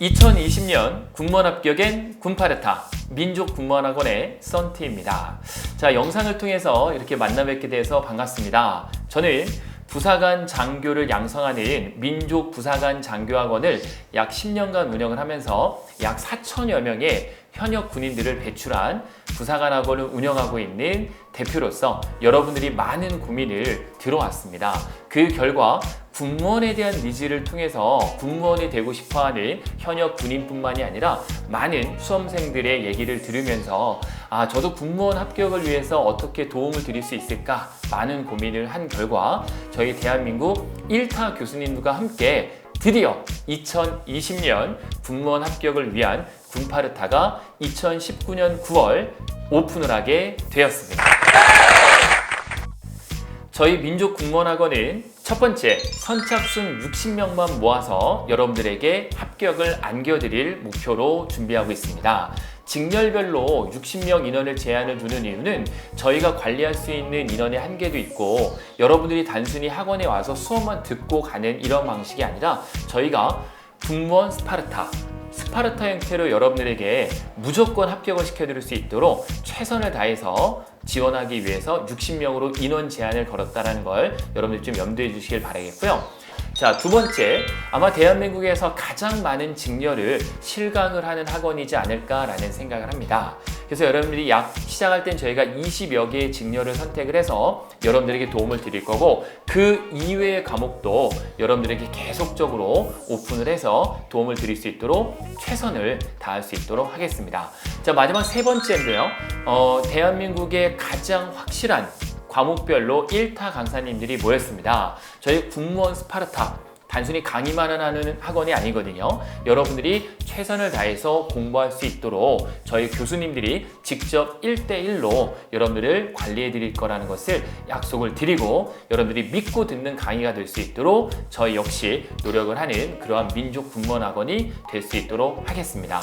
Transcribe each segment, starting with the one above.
2020년 군무원 합격엔 군파르타 민족군무원학원의 썬티입니다. 자 영상을 통해서 이렇게 만나 뵙게 돼서 반갑습니다. 저는 부사관 장교를 양성하는 민족 부사관 장교학원을 약 10년간 운영을 하면서 약 4천여 명의 현역 군인들을 배출한 부사관 학원을 운영하고 있는 대표로서 여러분들이 많은 고민을 들어왔습니다. 그 결과 군무원에 대한 니즈를 통해서 군무원이 되고 싶어 하는 현역 군인뿐만이 아니라 많은 수험생들의 얘기를 들으면서 아 저도 군무원 합격을 위해서 어떻게 도움을 드릴 수 있을까 많은 고민을 한 결과 저희 대한민국 1타 교수님과 함께 드디어 2020년 군무원 합격을 위한 군파르타가 2019년 9월 오픈을 하게 되었습니다. 저희 민족 군무원학원은 첫 번째 선착순 60명만 모아서 여러분들에게 합격을 안겨드릴 목표로 준비하고 있습니다. 직렬별로 60명 인원을 제한을 두는 이유는 저희가 관리할 수 있는 인원의 한계도 있고 여러분들이 단순히 학원에 와서 수업만 듣고 가는 이런 방식이 아니라 저희가 군무원 스파르타 스파르타 형태로 여러분들에게 무조건 합격을 시켜드릴 수 있도록 최선을 다해서 지원하기 위해서 60명으로 인원 제한을 걸었다는 걸 여러분들 좀 염두해 주시길 바라겠고요. 자, 두 번째. 아마 대한민국에서 가장 많은 직렬을 실강을 하는 학원이지 않을까라는 생각을 합니다. 그래서 여러분들이 약 시작할 땐 저희가 20여 개의 직렬을 선택을 해서 여러분들에게 도움을 드릴 거고 그 이외의 과목도 여러분들에게 계속적으로 오픈을 해서 도움을 드릴 수 있도록 최선을 다할 수 있도록 하겠습니다. 자, 마지막 세 번째인데요. 어, 대한민국의 가장 확실한 과목별로 1타 강사님들이 모였습니다. 저희 국무원 스파르타 단순히 강의만 하는 학원이 아니거든요. 여러분들이 최선을 다해서 공부할 수 있도록 저희 교수님들이 직접 1대1로 여러분들을 관리해 드릴 거라는 것을 약속을 드리고 여러분들이 믿고 듣는 강의가 될 수 있도록 저희 역시 노력을 하는 그러한 민족 군무원 학원이 될 수 있도록 하겠습니다.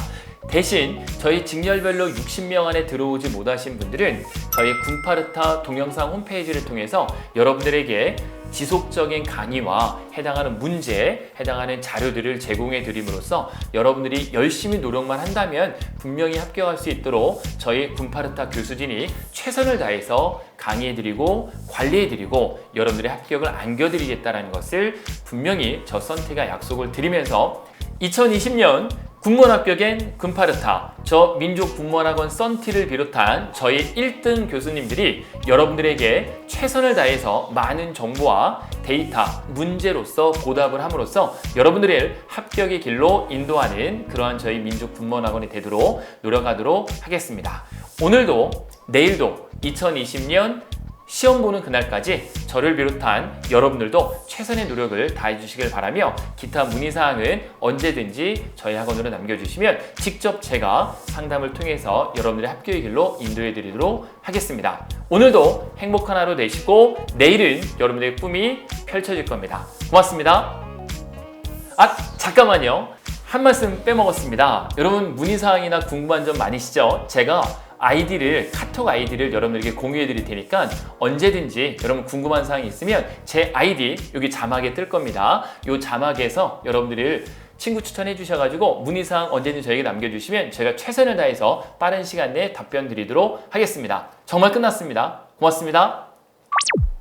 대신 저희 직렬별로 60명 안에 들어오지 못하신 분들은 저희 군파르타 동영상 홈페이지를 통해서 여러분들에게 지속적인 강의와 해당하는 문제, 해당하는 자료들을 제공해 드림으로써 여러분들이 열심히 노력만 한다면 분명히 합격할 수 있도록 저희 군파르타 교수진이 최선을 다해서 강의해 드리고 관리해 드리고 여러분들의 합격을 안겨 드리겠다는 것을 분명히 저 선택가 약속을 드리면서 2020년 군무원 합격엔 군파르타, 저 민족 군무원학원 썬티를 비롯한 저희 1등 교수님들이 여러분들에게 최선을 다해서 많은 정보와 데이터, 문제로서 보답을 함으로써 여러분들의 합격의 길로 인도하는 그러한 저희 민족 군무원학원이 되도록 노력하도록 하겠습니다. 오늘도 내일도 2020년 시험 보는 그날까지 저를 비롯한 여러분들도 최선의 노력을 다해 주시길 바라며 기타 문의사항은 언제든지 저희 학원으로 남겨주시면 직접 제가 상담을 통해서 여러분들의 합격의 길로 인도해 드리도록 하겠습니다. 오늘도 행복한 하루 되시고 내일은 여러분들의 꿈이 펼쳐질 겁니다. 고맙습니다. 아, 잠깐만요. 한 말씀 빼먹었습니다. 여러분 문의사항이나 궁금한 점 많으시죠? 제가 아이디를 카톡 아이디를 여러분들에게 공유해 드릴 테니까 언제든지 여러분 궁금한 사항이 있으면 제 아이디 여기 자막에 뜰 겁니다. 이 자막에서 여러분들을 친구 추천해 주셔가지고 문의사항 언제든지 저에게 남겨주시면 제가 최선을 다해서 빠른 시간 내에 답변 드리도록 하겠습니다. 정말 끝났습니다. 고맙습니다.